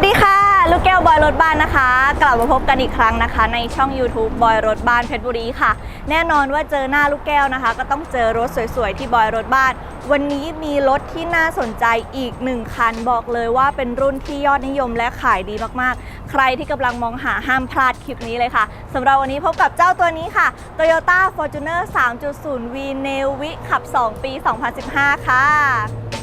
วัสดีค่ะ ลูกแก้วบอยรถบ้านนะคะ กลับมาพบกันอีกครั้งนะคะ ในช่อง YouTube บอยรถบ้านเพชรบุรีค่ะ แน่นอนว่าเจอหน้าลูกแก้วนะคะ ก็ต้องเจอรถสวยๆที่บอยรถบ้าน วันนี้มีรถที่น่าสนใจอีกหนึ่งคันบอกเลยว่าเป็นรุ่นที่ยอดนิยมและขายดีมากๆ ใครที่กำลังมองหาห้ามพลาดคลิปนี้เลยค่ะสำหรับวันนี้พบกับเจ้าตัวนี้ค่ะ Toyota Fortuner 3.0 V Neo วิขับ 2 ปี 2015 ค่ะ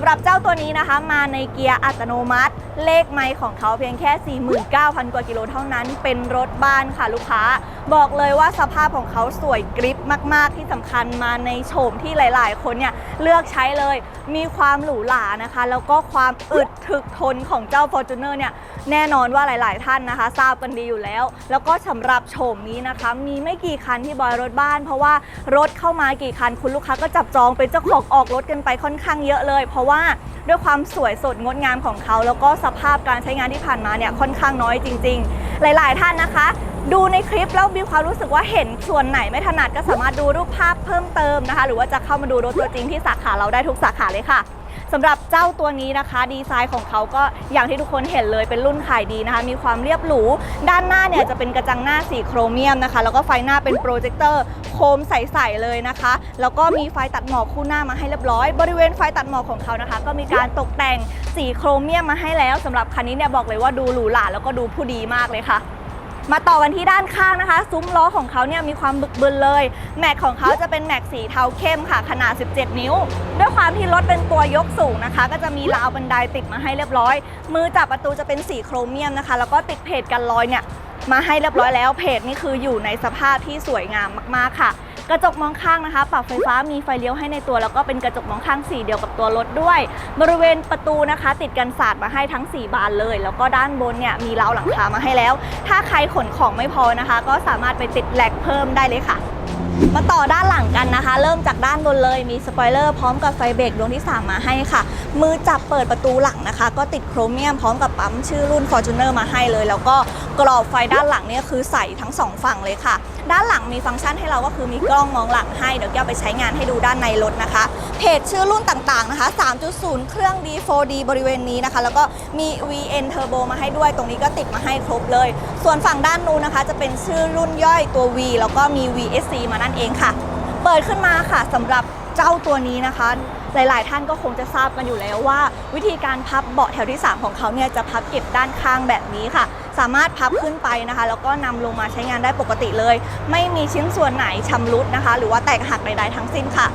ำหรับเจ้าตัวนี้นะคะ มาในเกียร์อัตโนมัติ เลขไมล์ของเขาเพียงแค่ 49,000 กว่ากิโลเท่านั้น เป็นรถบ้านค่ะลูกค้า บอกเลยว่าสภาพของเขาสวยกริปมาก ๆ ที่สำคัญมาในโฉมที่หลาย ๆ คนเนี่ยเลือกใช้เลย มีความหรูหรานะคะ แล้วก็ความอึดถึกทนของเจ้า Fortuner เนี่ยแน่นอนว่าหลาย ๆ ท่านนะคะ ทราบกันดีอยู่แล้ว แล้วก็สำหรับโฉมนี้นะคะ มีไม่กี่คันที่บอยรถบ้าน เพราะว่ารถเข้ามากี่คันคุณลูกค้าก็จับจองเป็นเจ้าของออกรถกันไปค่อนข้างเยอะเลย เพราะว่าด้วยความสวยสดงดงามของเขา แล้วก็สภาพการใช้งานที่ผ่านมาเนี่ยค่อนข้างน้อยจริง ๆ หลาย ๆ ท่านนะคะ ดูในคลิปแล้วมีความรู้สึกว่าเห็นส่วนไหนไม่ถนัดก็สามารถดูรูปภาพเพิ่มเติมนะคะ หรือว่าจะเข้ามาดูรถตัวจริงที่สาขาเราได้ทุกสาขาเลยค่ะสำหรับเจ้าตัวนี้นะคะ ดีไซน์ของเขาก็อย่างที่ทุกคนเห็นเลยเป็นรุ่นขายดีนะคะ มีความเรียบหรู ด้านหน้าเนี่ยจะเป็นกระจังหน้าสีโครเมียมนะคะ แล้วก็ไฟหน้าเป็นโปรเจคเตอร์โคมใสๆเลยนะคะ แล้วก็มีไฟตัดหมอกคู่หน้ามาให้เรียบร้อย บริเวณไฟตัดหมอกของเขานะคะ ก็มีการตกแต่งสีโครเมียมมาให้แล้วสำหรับคันนี้เนี่ยบอกเลยว่าดูหรูหราแล้วก็ดูผู้ดีมากเลยค่ะ มาต่อกันที่ด้านข้างนะคะ ซุ้มล้อของเขาเนี่ยมีความบึกบึนเลย แม็กของเขาจะเป็นแม็กสีเทาเข้มค่ะ ขนาด 17 นิ้ว ด้วยความที่รถเป็นตัวยกสูงนะคะ ก็จะมีราวบันไดติดมาให้เรียบร้อย มือจับประตูจะเป็นสีโครเมียมนะคะ แล้วก็ติดเพจกันรอยเนี่ยมาให้เรียบร้อยแล้วเพจนี่คืออยู่ในสภาพที่สวยงามมากๆค่ะ กระจกมองข้างนะคะปรับไฟฟ้ามีไฟเลี้ยวให้ในตัว แล้วก็เป็นกระจกมองข้างสีเดียวกับตัวรถด้วย บริเวณประตูนะคะ ติดกันศาสตร์มาให้ทั้ง 4 บานเลย แล้วก็ด้านบนเนี่ยมีราวหลังคามาให้แล้ว ถ้าใครขนของไม่พอนะคะ ก็สามารถไปติดแหลกเพิ่มได้เลยค่ะมาต่อด้านหลังกันนะคะ เริ่มจากด้านบนเลยมีสปอยเลอร์พร้อมกับไฟเบรกดวงที่ 3 มาให้ค่ะ มือจับเปิดประตูหลังนะคะ ก็ติดโครเมียมพร้อมกับปั๊มชื่อรุ่น Fortuner มาให้เลย แล้วก็กรอบไฟด้านหลังเนี่ยคือใสทั้งสองฝั่งเลยค่ะ ด้านหลังมีฟังก์ชันให้เราก็คือมีกล้องมองหลังให้ เดี๋ยวแก้วไปใช้งานให้ดูด้านในรถนะคะ เพจชื่อรุ่นต่างๆนะคะ 3.0 เครื่อง D4D บริเวณนี้นะคะ แล้วก็มี VN Turbo มาให้ด้วย ตรงนี้ก็ติดมาให้ครบเลย ส่วนฝั่งด้านนู้นนะคะ จะเป็นชื่อรุ่นย่อยตัว V แล้วก็มี VSC มานั่นเองค่ะ เปิดขึ้นมาค่ะสำหรับเจ้าตัวนี้นะคะหลาย ๆ ท่านก็คงจะทราบกันอยู่แล้วว่า วิธีการพับเบาะแถวที่ 3 ของเขาเนี่ยจะพับเก็บด้านข้างแบบนี้ค่ะ สามารถพับขึ้นไปนะคะ แล้วก็นำลงมาใช้งานได้ปกติเลย ไม่มีชิ้นส่วนไหนชำรุดนะคะ หรือว่าแตกหักใดๆทั้งสิ้นค่ะ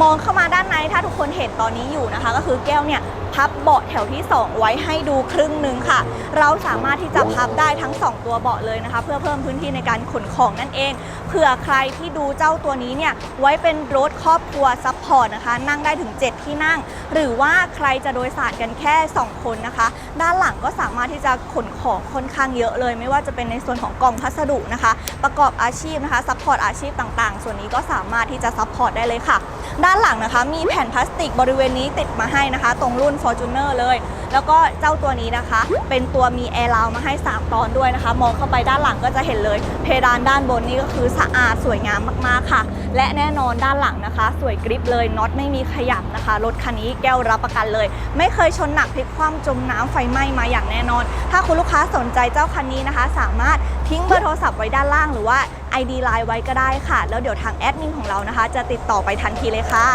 มองเข้ามาด้านในถ้าทุกคนเห็นตอนนี้อยู่นะคะ ก็คือแก้วเนี่ย พับเบาะแถวที่ 2 ไว้ให้ดูครึ่งหนึ่งค่ะ เราสามารถที่จะพับได้ทั้ง 2 ตัวเบาะเลยนะคะ เพื่อเพิ่มพื้นที่ในการขนของนั่นเอง เผื่อใครที่ดูเจ้าตัวนี้เนี่ยไว้เป็นรถครอบครัวซัพพอร์ตนะคะ นั่งได้ถึง 7 ที่นั่ง หรือว่าใครจะโดยสารกันแค่ 2 คนนะคะ ด้านหลังก็สามารถที่จะขนของค่อนข้างเยอะเลย ไม่ว่าจะเป็นในส่วนของกล่องพัสดุนะคะ ประกอบอาชีพนะคะซัพพอร์ตอาชีพต่างๆ ส่วนนี้ก็สามารถที่จะซัพพอร์ตได้เลยค่ะ ด้านหลังนะคะมีแผ่นพลาสติกบริเวณนี้ติดมาให้นะคะ ตรงรุ่น Fortuner เลย แล้วก็เจ้าตัวนี้นะคะ เป็นตัวมีแอร์ราวมาให้ 3 ตอนด้วยนะคะ มองเข้าไปด้านหลังก็จะเห็นเลย เพดานด้านบนนี้ก็คือสะอาดสวยงามมากๆค่ะ และแน่นอนด้านหลังนะคะ สวยกริบเลยน็อตไม่มีขยับนะคะรถคันนี้แก้วรับประกันเลย ไม่เคยชนหนักพลิกคว่ำจมน้ำไฟไหม้มาอย่างแน่นอน ถ้าคุณลูกค้าสนใจเจ้าคันนี้นะคะ สามารถทิ้งเบอร์โทรศัพท์ไว้ด้านล่างหรือว่า ID Line ไว้ก็ได้ค่ะ แล้วเดี๋ยวทางแอดมินของเรานะคะ จะติดต่อไปทันทีเลยค่ะ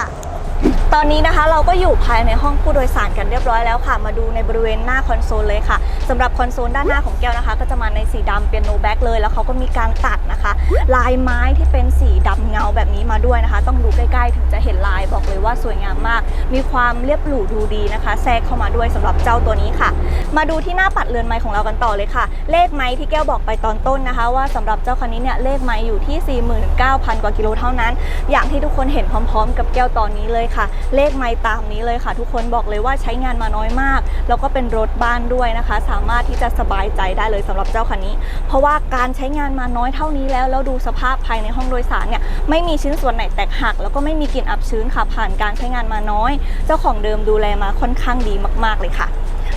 ตอนนี้นะคะเราก็อยู่ภายในห้องผู้โดยสารกันเรียบร้อยแล้วค่ะ มาดูในบริเวณหน้าคอนโซลเลยค่ะ สำหรับคอนโซลด้านหน้าของแก้วนะคะ ก็จะมาในสีดำเป็นโนแบ็กเลย แล้วเขาก็มีการตัดนะคะ ลายไม้ที่เป็นสีดำเงาแบบนี้มาด้วยนะคะ ต้องดูใกล้ๆ ถึงจะเห็นลายบอกเลยว่าสวยงามมาก มีความเรียบหรูดูดีนะคะ แทรกเข้ามาด้วยสำหรับเจ้าตัวนี้ค่ะ มาดูที่หน้าปัดเรือนไม้ของเรากันต่อเลยค่ะ เลขไม้ที่แก้วบอกไปตอนต้นนะคะ ว่าสำหรับเจ้าคันนี้เนี่ยเลขไม้อยู่ที่ 49,000 กว่ากิโลเท่านั้น อย่างที่ทุกคนเห็นพร้อม ๆ กับแก้วตอนนี้เลยค่ะ เลขไม้ตามนี้เลยค่ะ ทุกคนบอกเลยว่าใช้งานมาน้อยมาก แล้วก็เป็นรถบ้านด้วยนะคะามารถที่จะสบายใจได้เลยสำหรับเจ้าคันนี้ เพราะว่าการใช้งานมาน้อยเท่านี้แล้วแล้วดูสภาพภายในห้องโดยสารเนี่ยไม่มีชิ้นส่วนไหนแตกหัก แล้วก็ไม่มีกลิ่นอับชื้นค่ะผ่านการใช้งานมาน้อย เจ้าของเดิมดูแลมาค่อนข้างดีมาก ๆเลยค่ะ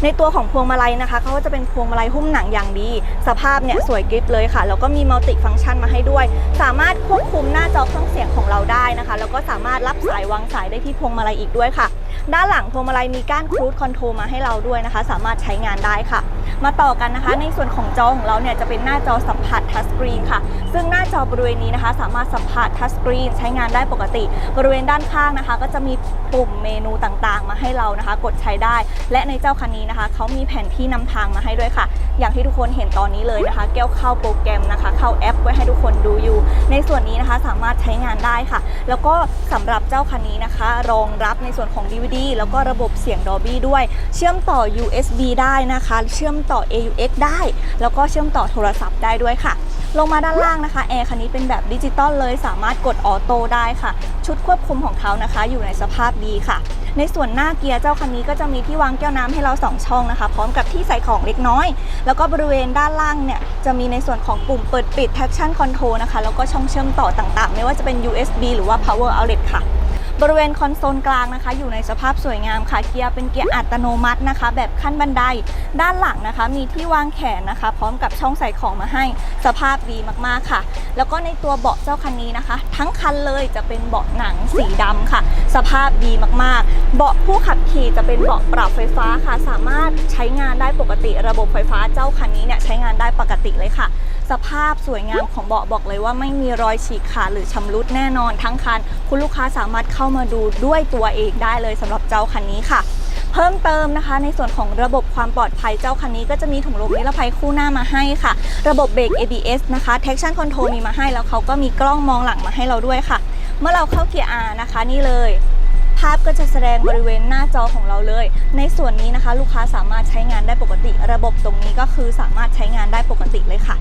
ในตัวของพวงมาลัยนะคะเขาก็จะเป็นพวงมาลัยหุ้มหนังอย่างดี สภาพเนี่ยสวยกริบเลยค่ะ แล้วก็มีมัลติฟังก์ชันมาให้ด้วย สามารถควบคุมหน้าจอเครื่องเสียงของเราได้นะคะ แล้วก็สามารถรับสายวางสายได้ที่พวงมาลัยอีกด้วยค่ะ ด้านหลังพวงมาลัยมีก้านครูดคอนโทรลมาให้เราด้วยนะคะ สามารถใช้งานได้ค่ะ มาต่อกันนะคะ ในส่วนของจอของเราเนี่ยจะเป็นหน้าจอสัมผัสทัชสกรีนค่ะ ซึ่งหน้าจอบริเวณนี้นะคะ สามารถสัมผัสทัชสกรีนใช้งานได้ปกติ บริเวณด้านข้างนะคะ ก็จะมีปุ่มเมนูต่างๆ มาให้เรานะคะ กดใช้ได้ และในเจ้าคันนี้นะคะเขามีแผนที่นำทางมาให้ด้วยค่ะ อย่างที่ทุกคนเห็นตอนนี้เลยนะคะ แก้วเข้าโปรแกรมนะคะ เข้าแอปไว้ให้ทุกคนดูอยู่ ในส่วนนี้นะคะสามารถใช้งานได้ค่ะ แล้วก็สำหรับเจ้าคันนี้นะคะ รองรับในส่วนของ DVD แล้วก็ระบบเสียง Dolby ด้วย เชื่อมต่อ USB ได้นะคะ เชื่อมต่อ AUX ได้ แล้วก็เชื่อมต่อโทรศัพท์ได้ด้วยค่ะ ลงมาด้านล่างนะคะแอร์คันนี้เป็นแบบดิจิตอลเลยสามารถกดออโต้ได้ค่ะ ชุดควบคุมของเขานะคะ อยู่ในสภาพดีค่ะ ในส่วนหน้าเกียร์เจ้าคันนี้ก็จะมีที่วางแก้วน้ำให้เรา 2 ช่องนะคะ พร้อมกับที่ใส่ของเล็กน้อย แล้วก็บริเวณด้านล่างเนี่ยจะมีในส่วนของปุ่มเปิดปิด traction control นะคะแล้วก็ช่องเชื่อมต่อต่างๆ ไม่ว่าจะเป็น USB หรือว่า power outlet ค่ะ บริเวณคอนโซลกลางนะคะ อยู่ในสภาพสวยงามค่ะ เกียร์เป็นเกียร์อัตโนมัตินะคะ แบบขั้นบันได ด้านหลังนะคะ มีที่วางแขนนะคะ พร้อมกับช่องใส่ของมาให้ สภาพดีมากๆค่ะ แล้วก็ในตัวเบาะเจ้าคันนี้นะคะ ทั้งคันเลยจะเป็นเบาะหนังสีดำค่ะ สภาพดีมากๆ เบาะผู้ขับขี่จะเป็นเบาะปรับไฟฟ้าค่ะ สามารถใช้งานได้ปกติ ระบบไฟฟ้าเจ้าคันนี้เนี่ยใช้งานได้ปกติเลยค่ะ สภาพสวยงามของเบาะบอกเลยว่าไม่มีรอยฉีกขาดหรือชำรุดแน่นอนทั้งคัน คุณลูกค้าสามารถเข้ามาดูด้วยตัวเองได้เลยสำหรับเจ้าคันนี้ค่ะเพิ่มเติมนะคะ ในส่วนของระบบความปลอดภัยเจ้าคันนี้ก็จะมีถุงลมนิรภัยคู่หน้ามาให้ค่ะ ระบบเบรก ABS นะคะ traction control มีมาให้แล้วเขาก็มีกล้องมองหลังมาให้เราด้วยค่ะ เมื่อเราเข้าเกียร์ R นะคะนี่เลย ภาพก็จะแสดงบริเวณหน้าจอของเราเลย ในส่วนนี้นะคะ ลูกค้าสามารถใช้งานได้ปกติ ระบบตรงนี้ก็คือสามารถใช้งานได้ปกติเลยค่ะ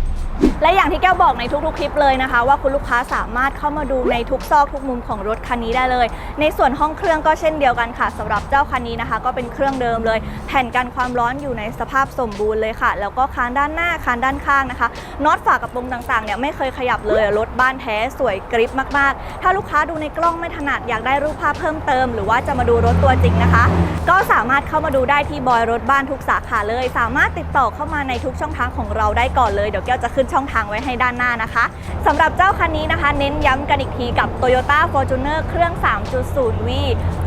และอย่างที่แก้วบอกในทุกๆ คลิปเลยนะคะ ว่าคุณลูกค้าสามารถเข้ามาดูในทุกซอกทุกมุมของรถคันนี้ได้เลย ในส่วนห้องเครื่องก็เช่นเดียวกันค่ะสำหรับเจ้าคันนี้นะคะ ก็เป็นเครื่องเดิมเลย แผ่นกันความร้อนอยู่ในสภาพสมบูรณ์เลยค่ะ แล้วก็คานด้านหน้าคานด้านข้างนะคะน็อตฝากระโปรงต่างๆเนี่ยไม่เคยขยับเลยรถบ้านแท้สวยกริปมากๆ ถ้าลูกค้าดูในกล้องไม่ถนัดอยากได้รูปภาพเพิ่มเติม หรือว่าจะมาดูรถตัวจริงนะคะ ก็สามารถเข้ามาดูได้ที่บอยรถบ้านทุกสาขาเลย สามารถติดต่อเข้ามาในทุกช่องทางของเราได้ก่อนเลยเดี๋ยวแก้วจะขึ้นช่องทางไว้ให้ด้านหน้านะคะสำหรับเจ้าคันนี้นะคะ เน้นย้ำกันอีกทีกับ Toyota Fortuner เครื่อง 3.0V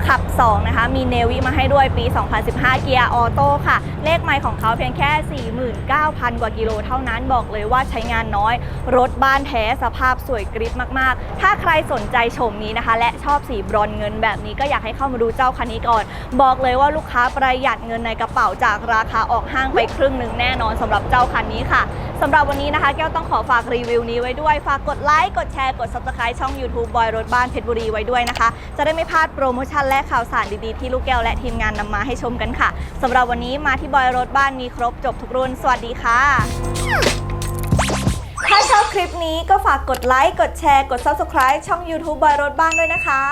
ขับ 2 นะคะ มีเนวิมาให้ด้วยปี 2015 เกียร์ออโต้ค่ะ เลขไมล์ของเขาเพียงแค่ 49,000 กว่ากิโลเท่านั้นบอกเลยว่าใช้งานน้อย รถบ้านแท้สภาพสวยกริบมากๆ ถ้าใครสนใจชมนี้นะคะ และชอบสีบรอนเงินแบบนี้ก็อยากให้เข้ามาดูเจ้าคันนี้ก่อน บอกเลยว่าลูกค้าประหยัดเงินในกระเป๋าจากราคาออกห้างไปครึ่งหนึ่งแน่นอนสำหรับเจ้าคันนี้ค่ะ สำหรับวันนี้นะคะแก้วต้องขอฝากรีวิวนี้ไว้ด้วย ฝากกดไลค์กดแชร์กด subscribe ช่อง YouTube บอยรถบ้านเพชรบุรีไว้ด้วยนะคะ จะได้ไม่พลาดโปรโมชั่นและข่าวสารดีๆที่ลูกแก้วและทีมงานนำมาให้ชมกันค่ะสำหรับวันนี้มาที่บอยรถบ้านมีครบจบทุกรุ่น สวัสดีค่ะ ถ้าชอบคลิปนี้ก็ฝากกดไลค์กดแชร์กด subscribe ช่อง YouTube บอยรถบ้านด้วยนะคะ